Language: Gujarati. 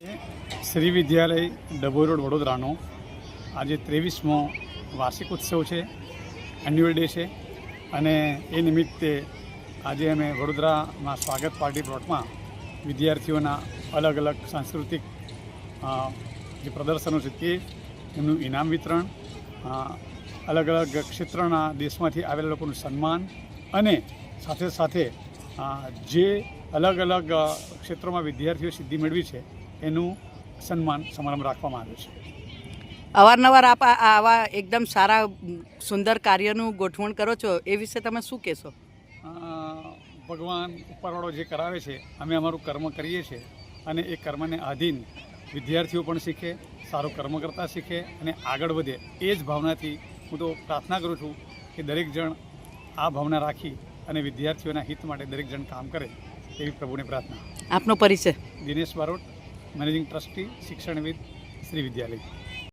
શ્રી વિદ્યાલય ડભોઈ રોડ વડોદરાનો. આજે ત્રેવીસમો વાર્ષિક ઉત્સવ છે એન્યુઅલ ડે છે, અને એ નિમિત્તે આજે અમે વડોદરામાં સ્વાગત પાર્ટી પ્લોટમાં વિદ્યાર્થીઓના અલગ અલગ સાંસ્કૃતિક જે પ્રદર્શનો છે તે એમનું ઇનામ વિતરણ અલગ અલગ ક્ષેત્રના દેશમાંથી આવેલા લોકોનું સન્માન અને સાથે સાથે જે અલગ અલગ ક્ષેત્રોમાં વિદ્યાર્થીઓ સિદ્ધિ મેળવી છે એનું સન્માન સમારંભ રાખવામાં આવ્યો છે. અવારનવાર આપ આવા એકદમ સારા સુંદર કાર્યનું ગોઠવણ કરો છો એ વિશે તમે શું કહેશો? ભગવાન ઉપરવાળો જે કરાવે છે અમે અમારું કર્મ કરીએ છીએ અને એ કર્મને આધીન વિદ્યાર્થીઓ પણ શીખે સારું કર્મ કરતા શીખે અને આગળ વધે એ જ ભાવનાથી હું તો પ્રાર્થના કરું છું કે દરેક જણ આ ભાવના રાખી અને વિદ્યાર્થીઓના હિત માટે દરેક જણ કામ કરે. એવી પ્રભુને પ્રાર્થના. આપનો પરિચય. દિનેશ બારોટ મેનેજિંગ ટ્રસ્ટી શિક્ષણવિદ શ્રી વિદ્યાલય.